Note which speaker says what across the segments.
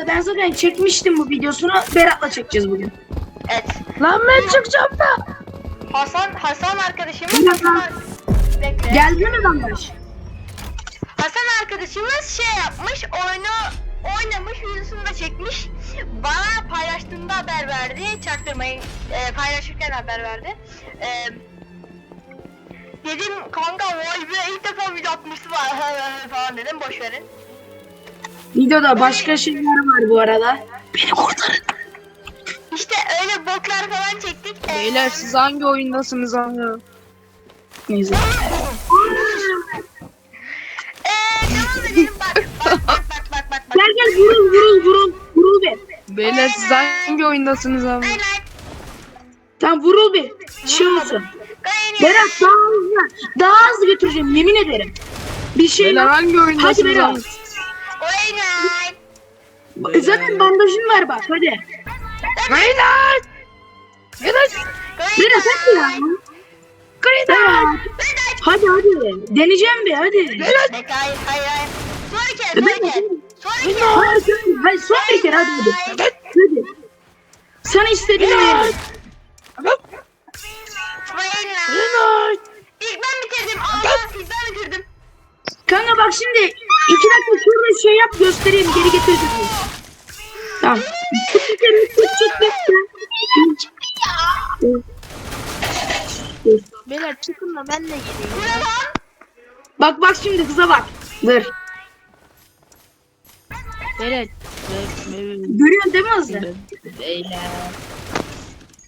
Speaker 1: arada ben zaten çekmiştim bu videosunu. Berat'la çekeceğiz bugün.
Speaker 2: Evet.
Speaker 3: Lan ben çıkacağım da.
Speaker 2: Hasan Hasan arkadaşımız Hasan Bekle.
Speaker 1: Geldi mi Bandaş?
Speaker 2: Hasan arkadaşımız şey yapmış, oyunu oynamış, videosunu da çekmiş. Bana paylaştığında haber verdi. Çaktırmayın, e, paylaşırken haber verdi. E, dedim kanka vay be ilk defa video atmışsın falan dedim boş verin.
Speaker 1: Videoda başka şeyler var bu arada. Beni kurtarın.
Speaker 2: İşte öyle boklar falan çektik.
Speaker 3: Beyler siz hangi oyundasınız ama?
Speaker 1: Neyse.
Speaker 2: e, devam edelim bak bak bak bak bak bak.
Speaker 1: Gel gel vurul vurul vurul. Vurul bir.
Speaker 3: Beyler siz hangi oyundasınız ama?
Speaker 2: Hayır hayır.
Speaker 1: Tamam vurul bir. Şey olsun. Berat daha hızlı. Daha hızlı götüreceğim yemin ederim. Bir şey
Speaker 3: Beyler hangi oyundasınız
Speaker 1: Hadi Berat.
Speaker 2: Oyun
Speaker 1: Zaten bandajın var bak hadi.
Speaker 3: Beyler! Beyler!
Speaker 1: Berat hadi ya. Berat. Hadi hadi. Deneyeceğim bir hadi.
Speaker 2: Bekle hayır hayır hayır. Son
Speaker 1: Ben-
Speaker 2: son bir kere. Son bir kere.
Speaker 1: Hayır, hayır, son bir kere hadi hadi. Hadi. Sana istediğini veririm.
Speaker 2: Beyler! İlk ben bitirdim. Allah ilk ben bitirdim.
Speaker 1: Kanka bak şimdi iki dakika şurada şey yap göstereyim geri getir. Tamam. Bir kere çık çık çık.
Speaker 3: Beyler çıkın da ben de geleyim.
Speaker 1: Bak bak şimdi kıza bak. Dur.
Speaker 3: Beyler.
Speaker 1: Görüyorsun değil mi hızlı?
Speaker 3: Beyler.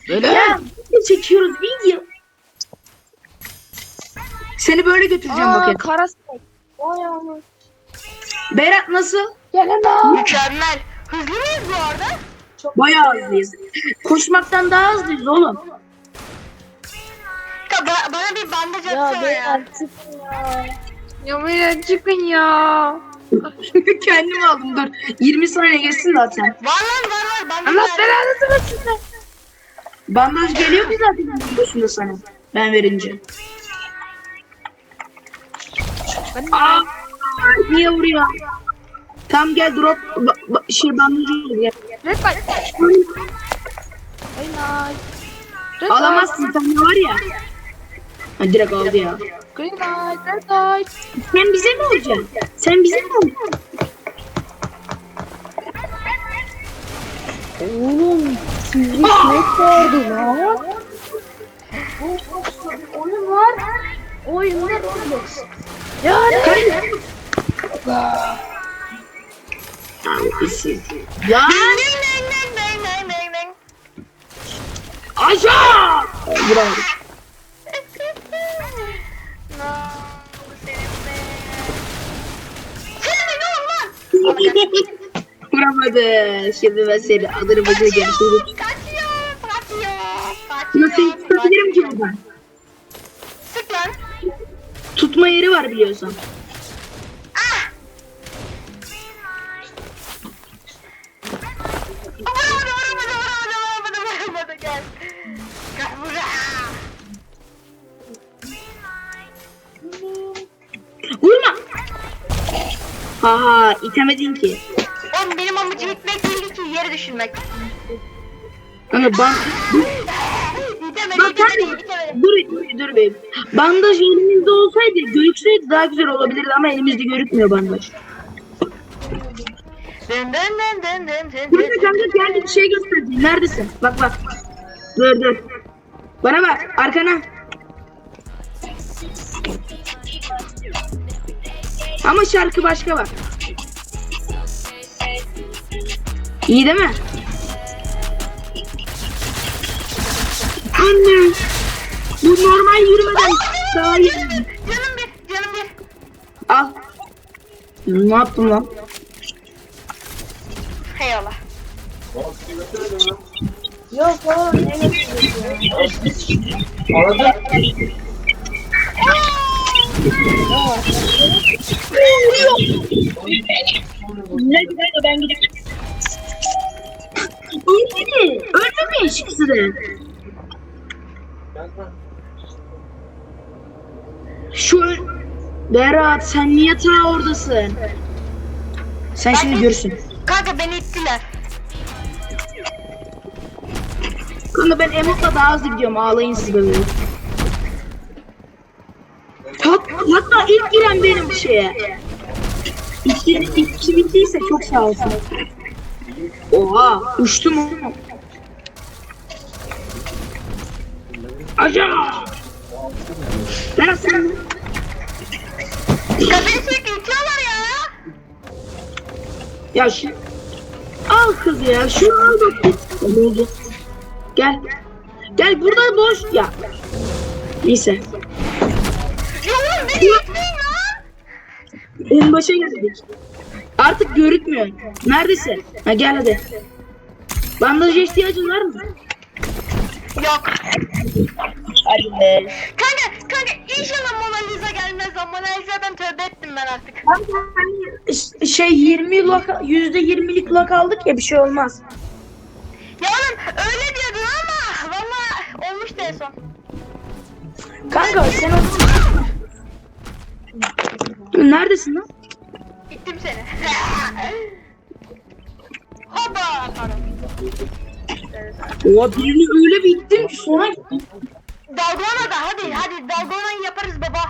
Speaker 3: Beyler.
Speaker 1: Ya çekiyoruz video. Seni böyle götüreceğim
Speaker 3: Aa
Speaker 1: bakayım.
Speaker 3: karası. Vay ama.
Speaker 1: Berat nasıl?
Speaker 3: Lan.
Speaker 2: Mükemmel. Hızlı mıyız bu arada?
Speaker 1: Bayağı hızlıyız. Koşmaktan daha hızlıyız oğlum.
Speaker 2: Ya ba- bana bir bandaj
Speaker 3: Ya
Speaker 2: atsana ya.
Speaker 3: beyler çıkın ya. Ya beyler çıkın ya.
Speaker 1: Kendim aldım dur. 20 saniye geçsin zaten.
Speaker 2: Var lan var var. Bandaj
Speaker 3: Allah belanızı versin.
Speaker 1: Bandaj geliyor ki zaten başında sana. Ben verince.
Speaker 3: Ben
Speaker 1: Aa, niye vuruyor? Tam gel drop şey bandaj olur ya.
Speaker 3: Red light. Beyler. Red
Speaker 1: Alamazsın sen var ya. Ha, direkt aldı ya.
Speaker 3: Green light. Red light.
Speaker 1: Sen bize mi olacaksın? Sen bize mi olacaksın?
Speaker 3: Oğlum sizin ne vardı lan? Oyun var. Oyunda Roblox. Yani.
Speaker 1: Ya
Speaker 2: Ding ding ding ding ding ding ding.
Speaker 1: aşağı! Bravo.
Speaker 2: No?
Speaker 1: Vuramadı. Şimdi ben seni alırım hadi
Speaker 2: Kaçıyor,
Speaker 1: görüşürüz.
Speaker 2: kaçıyor, kaçıyor,
Speaker 1: Nasıl
Speaker 2: kaçıyor.
Speaker 1: tutabilirim ki buradan?
Speaker 2: Sık lan.
Speaker 1: Tutma yeri var biliyorsun. Haha itemedin ki.
Speaker 2: Oğlum benim amacım gitmek değil ki yere düşürmek.
Speaker 1: Kanka ban...
Speaker 2: İtemedi,
Speaker 1: Bak
Speaker 2: itemedi, itemedi.
Speaker 1: Dur dur dur be. Bandaj elimizde olsaydı gözükseydi daha güzel olabilirdi ama elimizde görükmüyor bandaj.
Speaker 2: Dın dın dın dın dın dın
Speaker 1: Burada
Speaker 2: dın.
Speaker 1: kanka geldi bir şey gösterdi. Neredesin? Bak bak. Dur dur. Bana bak arkana. Ama şarkı başka bak. İyi değil mi? Anne. Bu normal yürümeden daha iyi.
Speaker 2: Canım bir, canım bir.
Speaker 1: Al. Ne yaptım lan?
Speaker 2: Eyvallah.
Speaker 3: Yok oğlum ne
Speaker 1: Ne de ben gideyim. Ölmedi. Ölmemiş. Şu Berat sen niye ta oradasın? Sen şimdi görürsün.
Speaker 2: Kanka beni ittiler.
Speaker 1: Kanka ben Emot'la daha hızlı gidiyorum. Ağlayın siz böyle. Hat, hatta ilk giren benim şeye. İki, iki bittiyse çok sağ olsun. Oha uçtum mu? Acaba. Ben
Speaker 2: Ya beni sürekli itiyorlar ya.
Speaker 1: ya şu al kız ya şu al bak. Ne oldu? Gel. Gel burada boş ya. Neyse.
Speaker 2: Ya oğlum beni itmeyin.
Speaker 1: En başa geldik. Artık görükmüyor. Neredesin? Ha gel hadi. Bandaj ihtiyacın var mı?
Speaker 2: Yok.
Speaker 1: Hadi be.
Speaker 2: Kanka kanka inşallah Mona Lisa gelmez lan. Mona Lisa'dan tövbe ettim ben artık.
Speaker 1: Hani şey 20 loka, yüzde 20'lik lok aldık ya bir şey olmaz.
Speaker 2: Ya oğlum öyle diyordun ama valla olmuştu en son.
Speaker 1: Kanka sen o... Neredesin lan?
Speaker 2: İttim seni. Hoba. Pardon.
Speaker 1: Oha birini öyle bir ittim ki sonra gittim.
Speaker 2: Dalgona da hadi hadi dalgonayı yaparız baba.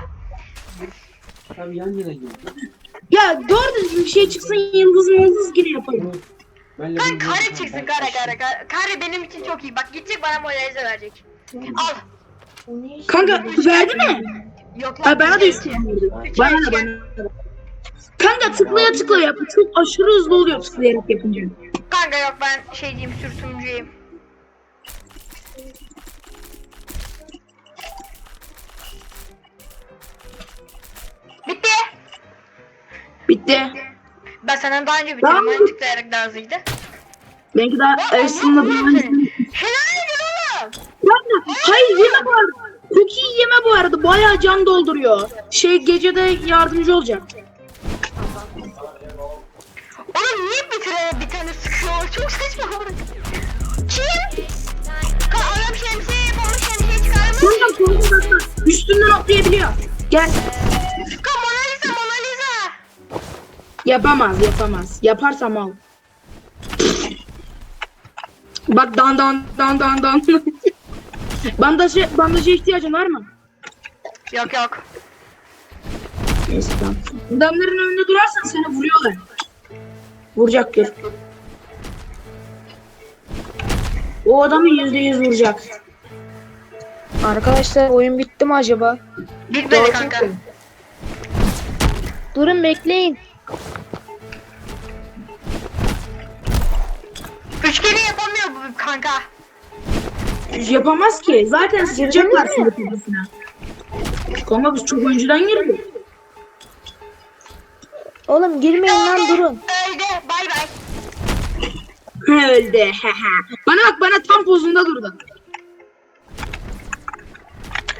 Speaker 4: Tabii yan yana gidiyor.
Speaker 1: Ya doğru düzgün bir şey çıksın yıldız yıldız gibi yapalım.
Speaker 4: Ben
Speaker 2: Kan kare çıksın kare kare kare. Kare benim için çok iyi. Bak gidecek bana Lisa verecek. Al.
Speaker 1: Kanka verdi mi?
Speaker 2: Yok lan.
Speaker 1: Ha bana da verdi. Bana da bana. Kanka tıklaya tıklaya yap. Çok aşırı hızlı oluyor tıklayarak yapınca.
Speaker 2: Kanka yok ben şeyciyim sürtümcüyüm. Bitti.
Speaker 1: Bitti.
Speaker 2: Ben senden daha önce bitirdim. Ben tıklayarak daha hızlıydı.
Speaker 1: Benimki daha bir
Speaker 2: seni. Helal edin oğlum.
Speaker 1: Kanka, hayır bu arada. Çok iyi yeme bu arada. Bayağı can dolduruyor. Şey gecede yardımcı olacak.
Speaker 2: Oğlum niye bir tane bir tane sıkıyor? Çok saçma. Kim? Ka adam şemsiye yapamamış şemsiye çıkarmış.
Speaker 1: Kanka korku bakma. Üstünden atlayabiliyor. Gel.
Speaker 2: Ka Mona Lisa Mona Lisa.
Speaker 1: Yapamaz yapamaz. Yaparsam al. Bak dan dan dan dan dan. Bandajı, bandaja ihtiyacın var mı?
Speaker 2: Yok yok.
Speaker 1: Neyse tamam. Adamların önünde durarsan seni vuruyorlar. Vuracaktır. O adamı yüzde yüz vuracak.
Speaker 3: Arkadaşlar oyun bitti mi acaba?
Speaker 2: Bitmedi kanka.
Speaker 3: Durun bekleyin.
Speaker 2: Üçgeni yapamıyor bu kanka.
Speaker 1: Yapamaz ki. Zaten sıkacaklar şimdi kafasına. Ama biz çok önceden girdik.
Speaker 3: Oğlum girmeyin lan durun.
Speaker 2: Öldü. Bay bay.
Speaker 1: Öldü. bana bak bana tam pozunda durdu.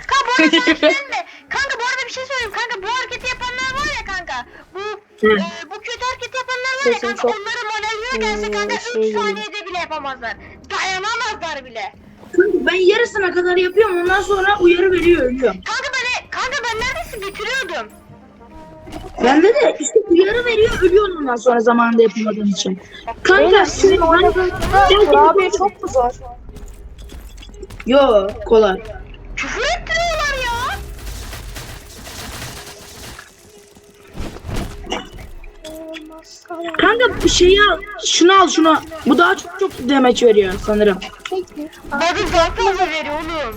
Speaker 2: Kanka bu arada bir şey mi? Kanka bu arada bir şey söyleyeyim. Kanka bu hareketi yapanlar var ya kanka. Bu e, bu kötü hareketi yapanlar var ya kanka.
Speaker 3: çok-
Speaker 2: Onları Mona gelse kanka
Speaker 3: Ee,
Speaker 2: 3
Speaker 3: şey geliyor.
Speaker 2: saniyede bile yapamazlar. Dayanamazlar bile.
Speaker 1: Ben yarısına kadar yapıyorum ondan sonra uyarı veriyor ölüyor.
Speaker 2: Kanka ben kanka ben neredeyse bitiriyordum.
Speaker 1: Bende de işte uyarı veriyor ölüyorsun ondan sonra zamanında yapamadığın için. Kanka
Speaker 3: Oğlum sizin oynadığınızda kurabiye çok mu zor?
Speaker 1: Yo kolay. Kanka şeyi al. Şunu al şunu. Bu daha çok çok demeç veriyor sanırım.
Speaker 2: Body daha fazla veriyor oğlum.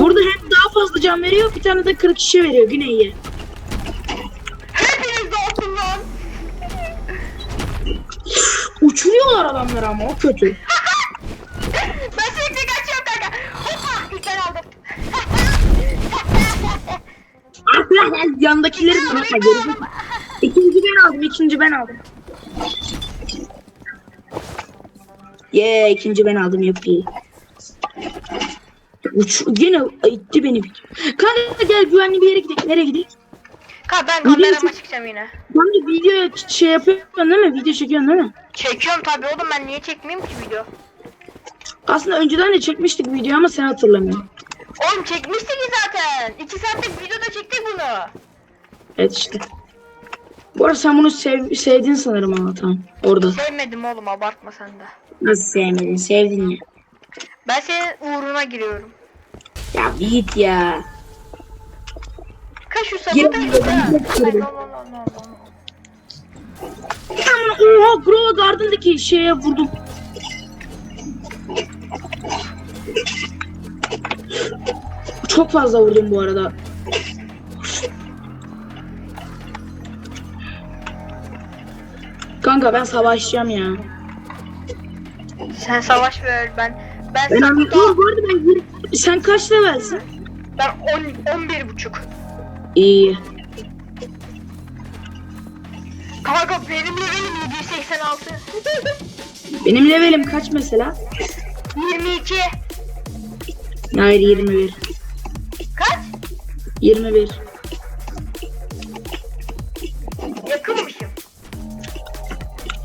Speaker 1: Burada hem daha fazla can veriyor bir tane de 40 şişe veriyor iyi.
Speaker 2: Hepiniz de atın lan.
Speaker 1: Uçuruyorlar adamları ama o kötü.
Speaker 2: ben sürekli kaçıyorum kanka. Hoppa ilk ben aldım.
Speaker 1: Yandakileri de unutma geri. İkinci ben aldım ikinci ben aldım. Ye ikinci ben aldım yapayım. Uç, yine itti beni. Kanka gel güvenli bir yere gidelim. Nereye gidelim?
Speaker 2: Kanka ben kamerama çıkacağım yine.
Speaker 1: Kanka video şey yapıyorsun değil mi? Video çekiyorsun değil mi?
Speaker 2: Çekiyorum tabii oğlum ben niye çekmeyeyim ki video?
Speaker 1: Aslında önceden de çekmiştik video ama sen hatırlamıyorsun.
Speaker 2: Oğlum çekmiştik zaten. 2 saatlik videoda çektik bunu.
Speaker 1: Evet işte. Bu arada sen bunu sev, sevdin sanırım tamam. Orada.
Speaker 2: Sevmedim oğlum abartma sen de.
Speaker 1: Nasıl sevmedin? Sevdin ya.
Speaker 2: Ben senin uğruna giriyorum.
Speaker 1: Ya git ya.
Speaker 2: Kaç şu no, no, no.
Speaker 1: Aman oha Grova Garden'daki şeye vurdum. Çok fazla vurdum bu arada. Kanka ben savaşacağım ya.
Speaker 2: Sen savaş ver ben. Ben
Speaker 1: Ben
Speaker 2: sakota,
Speaker 1: anlatıyorum bu arada ben Sen kaç levelsin?
Speaker 2: ben 10 11 buçuk.
Speaker 1: İyi.
Speaker 2: Kanka benim levelim 786.
Speaker 1: Benim levelim kaç mesela?
Speaker 2: 22.
Speaker 1: Hayır 21.
Speaker 2: Kaç?
Speaker 1: 21.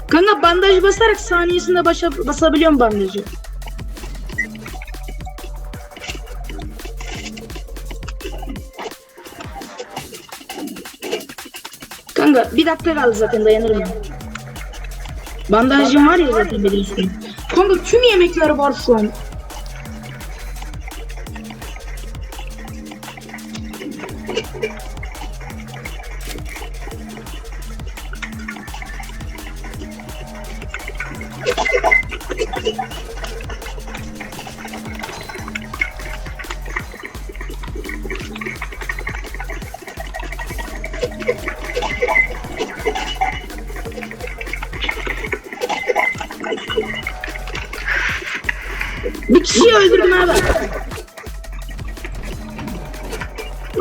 Speaker 1: Kanka bandaj basarak saniyesinde başa basabiliyorum bandajı. Kanka bir dakika kaldı zaten dayanırım. Bandajım var ya zaten biliyorsun. Kanka tüm yemekler var şu an. Kişiyi öldürdüm abi.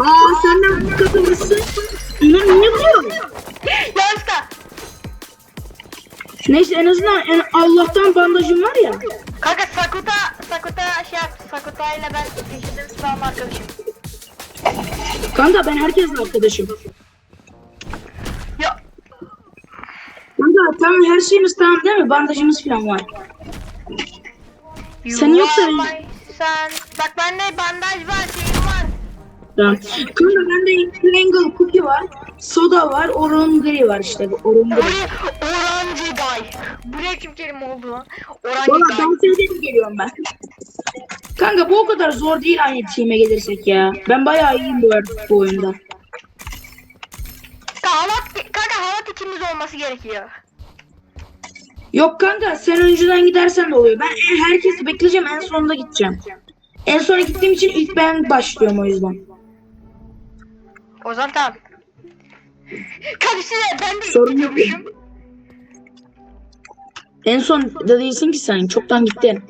Speaker 1: Aa senden katılmışsın. Bunlar niye vuruyor?
Speaker 2: Yanlışta.
Speaker 1: Neyse en azından en Allah'tan bandajım var ya.
Speaker 2: Kanka Sakuta, Sakuta şey yaptı. Sakuta ile ben eşitim spam arkadaşım.
Speaker 1: Kanka ben herkesle arkadaşım.
Speaker 2: Ya
Speaker 1: Kanka tamam her şeyimiz tamam değil mi? Bandajımız falan var. Sen yoksa-
Speaker 2: son. Bak bende bandaj var, şeyim var.
Speaker 1: Tamam. Kanka bende Pringle cookie var. Soda var. Oron gri var işte. bu Oron gri.
Speaker 2: Buraya orange guy. Buraya kim kelime oldu lan? Orange
Speaker 1: Valla
Speaker 2: guy.
Speaker 1: dans edip geliyorum ben. Kanka bu o kadar zor değil aynı team'e gelirsek ya. Ben bayağı iyiyim bu, bu oyunda.
Speaker 2: Kanka halat, kanka halat ikimiz olması gerekiyor.
Speaker 1: Yok kanka sen önceden gidersen de oluyor. Ben en- herkesi bekleyeceğim en sonunda gideceğim. En sona gittiğim için ilk ben başlıyorum o yüzden.
Speaker 2: O zaman tamam. Kanka size ben de
Speaker 1: Sorun yok. En son da değilsin ki sen. Çoktan gittin.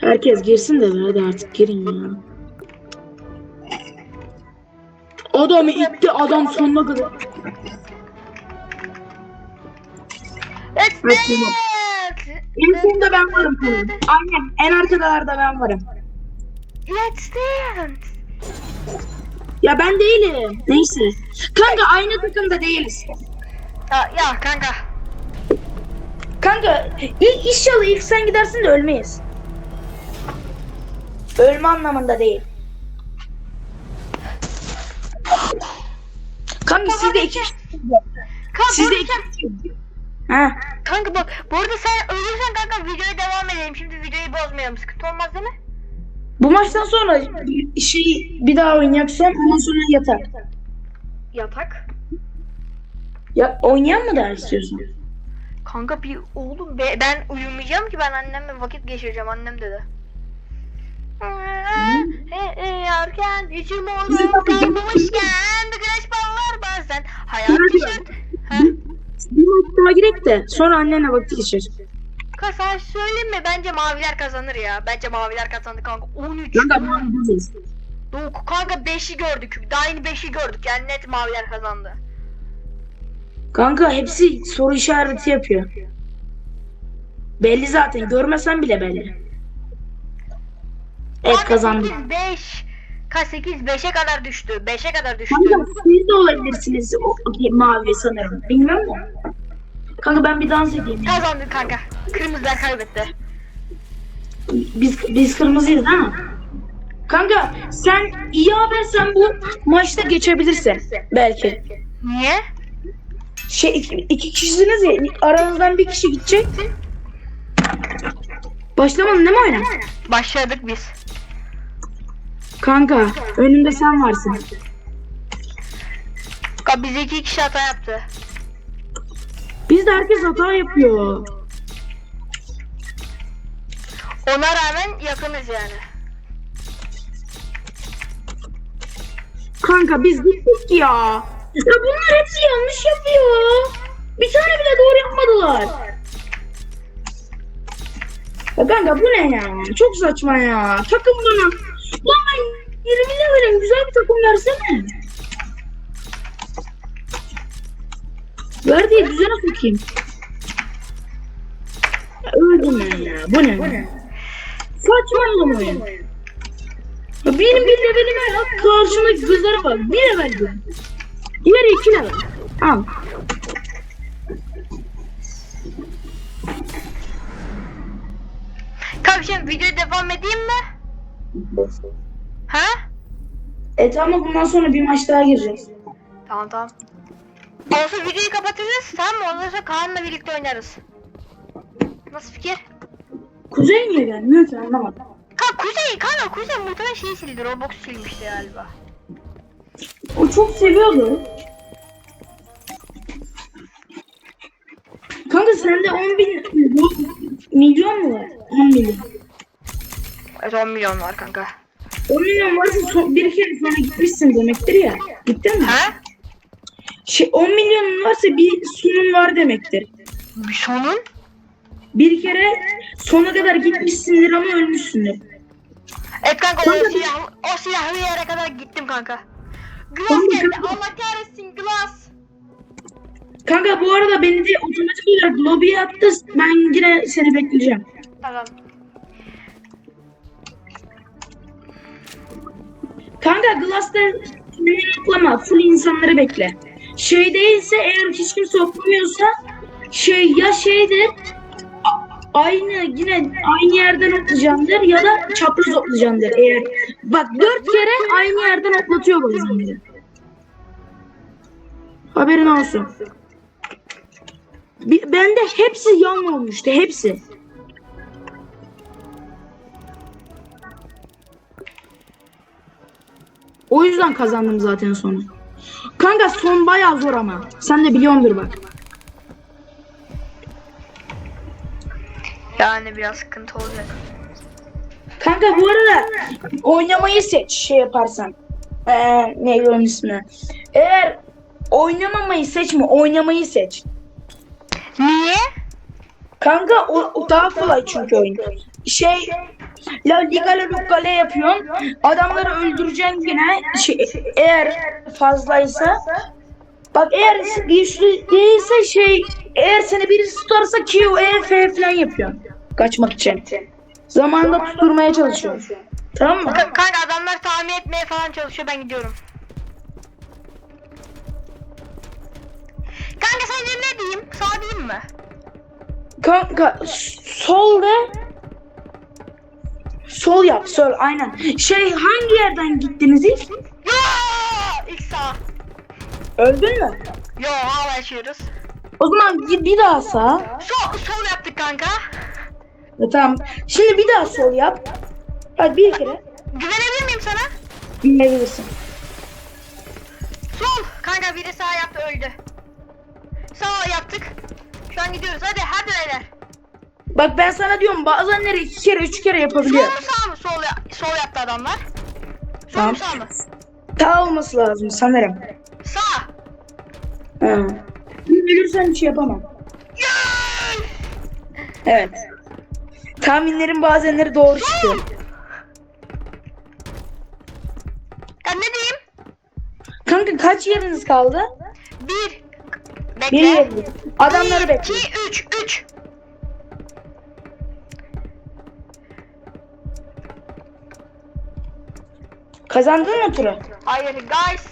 Speaker 1: Herkes girsin de hadi artık girin ya. Adam itti adam sonuna kadar.
Speaker 2: Let's
Speaker 1: Evet. En sonunda ben varım. Aynen en arkalarda ben varım.
Speaker 2: Let's dance.
Speaker 1: Ya ben değilim. Neyse. Kanka aynı takımda değiliz.
Speaker 2: Ya, ya kanka.
Speaker 1: Kanka ilk inşallah ilk sen gidersin de ölmeyiz. Ölme anlamında değil. Kanka sizde iki
Speaker 2: Kanka, bu arada
Speaker 1: iki Ha.
Speaker 2: kanka bak bu arada sen ölürsen kanka videoya devam edelim. Şimdi videoyu bozmayalım. Sıkıntı olmaz değil mi?
Speaker 1: Bu maçtan sonra şey bir daha oynayacaksın ondan sonra yatar.
Speaker 2: Yatak.
Speaker 1: Ya oynayan mı daha istiyorsun?
Speaker 2: Kanka bir oğlum be, ben uyumayacağım ki ben annemle vakit geçireceğim annem dedi. E, e, Yarken içim kalmışken bir güneş parlar bazen hayat şey. Ha?
Speaker 1: Bir daha girek de sonra annenle vakit geçir.
Speaker 2: Kanka sen söyleyeyim mi? Bence maviler kazanır ya. Bence maviler kazandı kanka. 13.
Speaker 1: Kanka oynayacağız.
Speaker 2: Yok kanka 5'i gördük. Daha yeni 5'i gördük. Yani net maviler kazandı.
Speaker 1: Kanka hepsi soru işareti yapıyor. Belli zaten görmesen bile belli. Evet kazandım.
Speaker 2: 8 5. Kaç 8 5'e kadar düştü. 5'e kadar düştü.
Speaker 1: Kanka siz de olabilirsiniz o o mavi sanırım. Bilmiyorum da. Kanka ben bir dans edeyim. ya.
Speaker 2: Kazandı kanka. Kırmızılar kaybetti.
Speaker 1: Biz biz kırmızıyız değil mi? Kanka sen iyi haber sen bu maçta geçebilirsin belki.
Speaker 2: Niye?
Speaker 1: Şey iki, iki kişisiniz ya aranızdan bir kişi gidecek. Başlamadın değil mi oyuna?
Speaker 2: Başladık biz.
Speaker 1: Kanka önümde sen varsın.
Speaker 2: Ka biz iki kişi hata yaptı.
Speaker 1: Bizde herkes hata yapıyor.
Speaker 2: Ona rağmen yakınız yani.
Speaker 1: Kanka biz gittik ya. Ya bunlar hepsi yanlış yapıyor. Bir tane bile doğru yapmadılar. Ya kanka bu ne ya? Çok saçma ya. Takım bana. Lan ben 20 levelim. Güzel bir takım versene. Ver diye düzene sokayım. Ya öldüm ben ya. Bu ne? Saçmalama oyun. Ya benim bir levelime ya karşımdaki kızlara bak. Bir level diyor. Diğeri iki level. Al.
Speaker 2: Şimdi videoya devam edeyim mi? Ha?
Speaker 1: E tamam bundan sonra bir maç daha gireceğiz.
Speaker 2: Tamam tamam. Olsa videoyu kapatacağız tamam mı? Ondan sonra Kaan'la birlikte oynarız. Nasıl fikir?
Speaker 1: Kuzey niye gelmiyor ki anlamadım.
Speaker 2: Kanka Kuzey, kanka Kuzey muhtemelen şeyi sildi. Roblox silmişti galiba.
Speaker 1: O çok seviyordu. Kanka sende 10 bin milyon mu var? 10 milyon.
Speaker 2: Evet 10 milyon var kanka.
Speaker 1: 10 milyon varsa son- bir kere sonra gitmişsin demektir ya. Gittin mi?
Speaker 2: Ha?
Speaker 1: Şey 10 milyonun varsa bir sunum var demektir.
Speaker 2: Bir sonun?
Speaker 1: Bir kere sona kadar gitmişsindir ama ölmüşsündür.
Speaker 2: Evet kanka o
Speaker 1: Kanka-
Speaker 2: silah, o silahlı yere kadar gittim kanka. Glass
Speaker 1: Kanka-
Speaker 2: geldi. Allah kahretsin Glass.
Speaker 1: Kanka bu arada beni de otomatik olarak lobiye attı. Ben yine seni bekleyeceğim.
Speaker 2: Tamam.
Speaker 1: Kanka Glass'ta yoklama. Full insanları bekle. Şey değilse eğer hiç kimse okumuyorsa şey ya şeydir aynı yine aynı yerden atlayacaksındır ya da çapraz atlayacaksındır eğer. Bak dört kere aynı yerden atlatıyor bazen biri. Haberin olsun. Bende hepsi yan olmuştu hepsi. O yüzden kazandım zaten sonu. Kanka son bayağı zor ama. Sen de biliyordur bak.
Speaker 2: Yani biraz sıkıntı olacak.
Speaker 1: Kanka bu arada oynamayı seç şey yaparsan. Ee, neydi onun ismi? Eğer oynamamayı seçme, oynamayı seç.
Speaker 2: Niye?
Speaker 1: Kanka o, o daha kolay çünkü oyun. Şey La Liga La Lucale yapıyorsun. Adamları öldüreceksin yine. Şey, eğer fazlaysa Bak eğer güçlü değilse şey eğer seni birisi tutarsa Q, E, F falan yapıyorsun. Kaçmak için. Zamanında tutturmaya çalışıyorsun. Tamam mı?
Speaker 2: Ka- Kanka adamlar tahmin etmeye falan çalışıyor ben gidiyorum. Kanka sence ne diyeyim? Sağ diyeyim mi?
Speaker 1: Kanka sol de Sol yap sol aynen. Şey hangi yerden gittiniz ilk?
Speaker 2: İlk sağ.
Speaker 1: Öldün mü?
Speaker 2: Yo hala yaşıyoruz.
Speaker 1: O zaman bir, bir daha sağ.
Speaker 2: Sol, sol yaptık kanka.
Speaker 1: E, tamam. Şimdi bir daha sol yap. Hadi bir kere.
Speaker 2: Güvenebilir miyim sana?
Speaker 1: Bilebilirsin.
Speaker 2: Sol. Kanka biri sağ yaptı öldü. Sağ yaptık. Şu an gidiyoruz hadi hadi beyler.
Speaker 1: Bak ben sana diyorum bazenleri iki kere üç kere
Speaker 2: Sol
Speaker 1: yapabiliyor.
Speaker 2: mu sağ mı? Sol, ya- sol yaptı adamlar. Sol
Speaker 1: Tamam.
Speaker 2: mu sağ mı?
Speaker 1: Sağ olması lazım sanırım.
Speaker 2: Sağ.
Speaker 1: Ha. Ölürsen bir şey yapamam. Evet. Tahminlerin bazenleri doğru çıkıyor.
Speaker 2: Ya ne diyeyim?
Speaker 1: Kanka kaç yeriniz kaldı?
Speaker 2: Bir.
Speaker 1: Bir
Speaker 2: Bekle.
Speaker 1: yeriniz. Adamları
Speaker 2: Bir,
Speaker 1: bekle.
Speaker 2: iki, üç, üç.
Speaker 1: Kazandın mı turu?
Speaker 2: Hayır guys.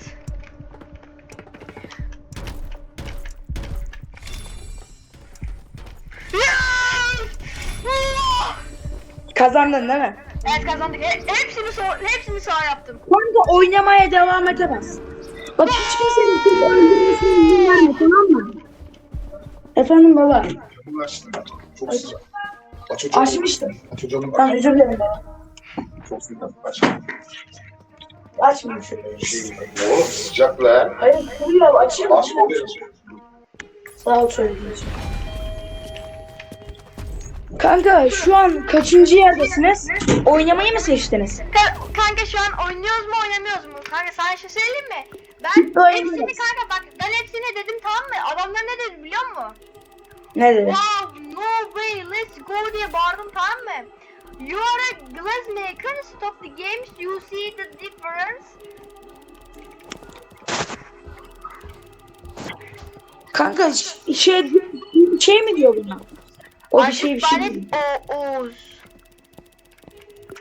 Speaker 1: Kazandın değil mi?
Speaker 2: Evet kazandık. He- hepsini son, hepsini sağ yaptım.
Speaker 1: Kanka oynamaya devam edemez. Bak hiç kimsenin seni öldürmesine izin verme tamam mı? Efendim baba.
Speaker 5: Çok sıcak. Aç hocam.
Speaker 1: Açmıştım.
Speaker 5: Aç hocam.
Speaker 1: Tamam özür dilerim baba.
Speaker 5: Çok sıcak. Aç.
Speaker 1: Açmayayım şöyle.
Speaker 5: Oğlum sıcak lan.
Speaker 1: Hayır kuruyor açayım.
Speaker 5: Aç oluyor.
Speaker 1: Sağ ol için. Kanka şu an kaçıncı yerdesiniz? Oynamayı mı seçtiniz?
Speaker 2: Ka- kanka şu an oynuyoruz mu oynamıyoruz mu? Kanka sana şey söyleyeyim mi? Ben hepsini kanka bak ben hepsine dedim tamam mı? Adamlar ne dedi biliyor musun?
Speaker 1: Ne dedi?
Speaker 2: Wow no way let's go diye bağırdım tamam mı? You are a glassmaker stop the games you see the difference.
Speaker 1: Kanka şey şey mi diyor buna? O bir şey bir şey. Diyor.
Speaker 2: o Oğuz.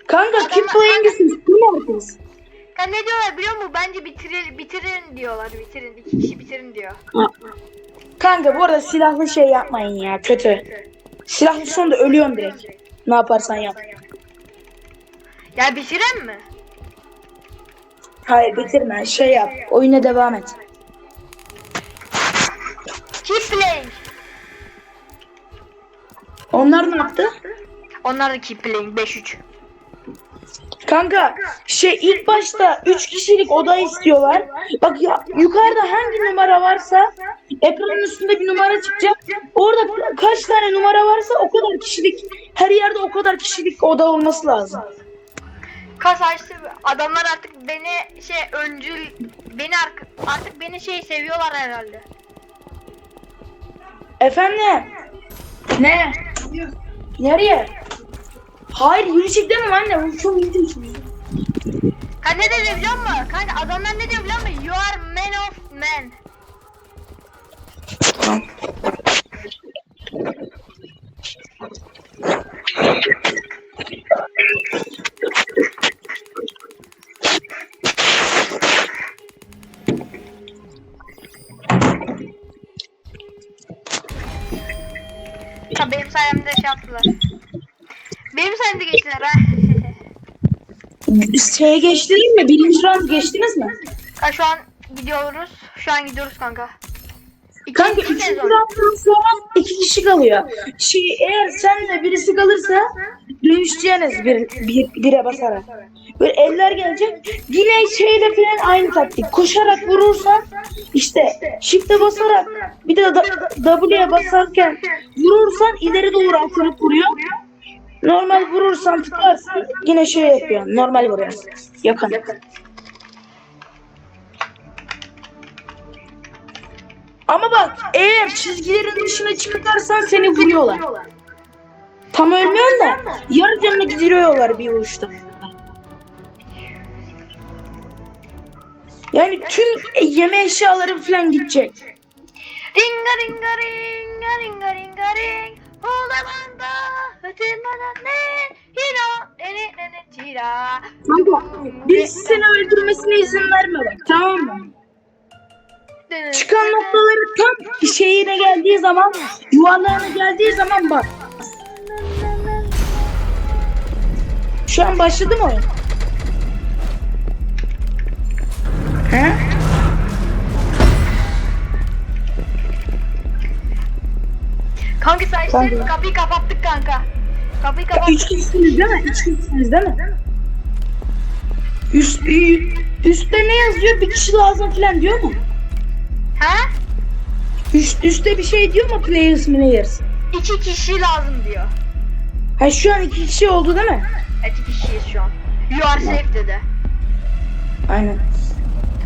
Speaker 1: Kanka keep playing this. Kim herkes?
Speaker 2: Ya ne diyorlar biliyor musun? Bence bitirin, bitirin diyorlar. Bitirin. iki kişi bitirin diyor.
Speaker 1: Kanka bu arada silahlı şey yapmayın ya kötü. Silahlı sonunda ölüyorsun direkt. Ne yaparsan yap.
Speaker 2: Ya bitiren mi?
Speaker 1: Hayır bitirme şey yap. Oyuna devam et.
Speaker 2: Keep playing.
Speaker 1: Onlar ne yaptı?
Speaker 2: Onlar da keep playing 5-3.
Speaker 1: Kanka şey ilk başta 3 kişilik oda istiyorlar. Bak ya yukarıda hangi numara varsa ekranın üstünde bir numara çıkacak. Orada kaç tane numara varsa o kadar kişilik her yerde o kadar kişilik oda olması lazım.
Speaker 2: Kas açtı. Adamlar artık beni şey öncül beni artık, artık beni şey seviyorlar herhalde.
Speaker 1: Efendim? Ne? Nereye? Hayır yürüyecek demem anne. Bu çok iyi değil.
Speaker 2: Kanka ne dedi biliyor musun? Kanka adamlar ne diyor biliyor musun? You are man of men. Yaptılar. Benim sayemde geçtiler ha.
Speaker 1: Şeye geçtiniz mi? Birinci round geçtiniz mi?
Speaker 2: Ha şu an gidiyoruz. Şu an gidiyoruz kanka. İkinci
Speaker 1: Kanka üçüncü
Speaker 2: sezon.
Speaker 1: rounddan sonra iki kişi kalıyor. Şey eğer senle birisi kalırsa dövüşeceğiniz bir, bir, bire basarak. Böyle eller gelecek. Yine şeyle falan aynı taktik. Koşarak vurursan işte shift'e basarak bir de W'ye basarken vurursan ileri doğru atılıp vuruyor. Normal vurursan tıklarsın yine şey yapıyor. Normal vuruyorsun. Yakın. Ama bak eğer çizgilerin dışına çıkarsan seni vuruyorlar. Tam ölmüyorsun da yarı canını gidiriyorlar bir vuruşta. Yani tüm yeme eşyaları falan gidecek.
Speaker 2: Ringa ringa ringa ringa ringa ring. Olamanda hıtırmadan ne? Hiro nene nene tira.
Speaker 1: Kanka biz seni öldürmesine izin verme bak tamam mı? Çıkan noktaları tam şeyine geldiği zaman yuvarlağına geldiği zaman bak. Şu an başladı mı oyun? He?
Speaker 2: Kanka sen işte
Speaker 1: Kanka.
Speaker 2: kapıyı kapattık kanka. Kapıyı kapattık.
Speaker 1: Üç kişisiniz değil mi? Üç kişisiniz değil mi? Üst, ü- üstte ne yazıyor? Bir kişi lazım falan diyor mu?
Speaker 2: Ha?
Speaker 1: Üst, üstte bir şey diyor mu players players?
Speaker 2: İki kişi lazım diyor.
Speaker 1: Ha şu an iki kişi oldu değil mi?
Speaker 2: Evet iki kişiyiz şu an. You are safe dedi.
Speaker 1: Aynen.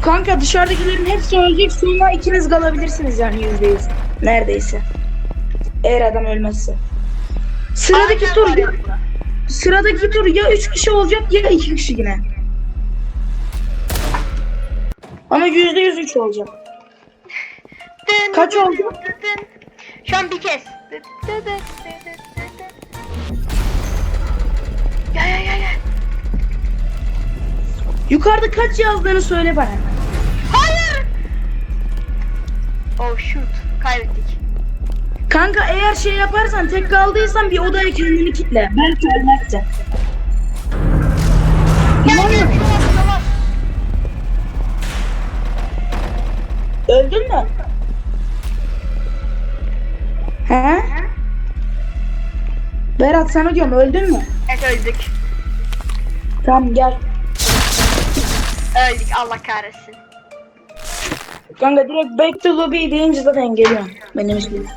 Speaker 1: Kanka dışarıdakilerin hepsi ölecek sonra ikiniz kalabilirsiniz yani yüzde yüz. Neredeyse. Eğer adam ölmezse. Sıradaki
Speaker 2: Aynen
Speaker 1: tur ya, sıradaki tur ya üç kişi olacak ya iki kişi yine. Ama yüzde yüz üç olacak.
Speaker 2: Dın
Speaker 1: Kaç
Speaker 2: dın
Speaker 1: oldu?
Speaker 2: dın dın. Şu an bir kez. Dın dın dın dın dın dın. Ya ya ya ya.
Speaker 1: Yukarıda kaç yazdığını söyle bana.
Speaker 2: Oh shoot. Kaybettik.
Speaker 1: Kanka eğer şey yaparsan tek kaldıysan bir odaya kendini kitle. Belki ölmezsin.
Speaker 2: Gel.
Speaker 1: Öldün mü? He? Berat sana diyorum öldün mü?
Speaker 2: Evet öldük.
Speaker 1: Tamam gel.
Speaker 2: Öldük Allah kahretsin.
Speaker 1: Kanka direkt back to lobby deyince zaten geliyorum. Benim ismim.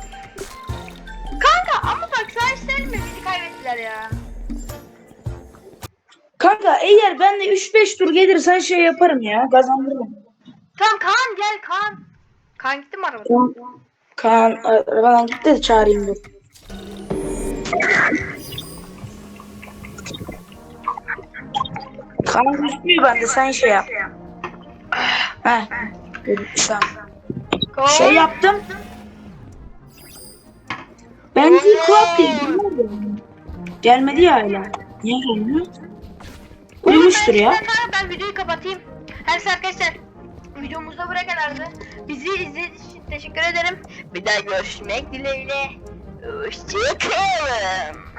Speaker 2: Kanka ama bak isterim mi bizi kaybettiler ya.
Speaker 1: Kanka eğer ben de 3-5 tur gelirsen şey yaparım ya kazandırırım.
Speaker 2: Tamam Kaan gel Kaan. Kaan gitti mi arabada?
Speaker 1: Tamam. Kaan arabadan gitti de çağırayım dur. Kaan düşmüyor bende sen şey yap. Heh.
Speaker 2: Kaan.
Speaker 1: Şey yaptım. Ben de kulak değilim. Gelmedi ya hala. Niye gelmiyor? Uyumuştur ya.
Speaker 2: Ben, videoyu kapatayım. Her neyse arkadaşlar videomuzda buraya kadardı. Bizi izlediğiniz için teşekkür ederim. Bir daha görüşmek dileğiyle. Hoşçakalın.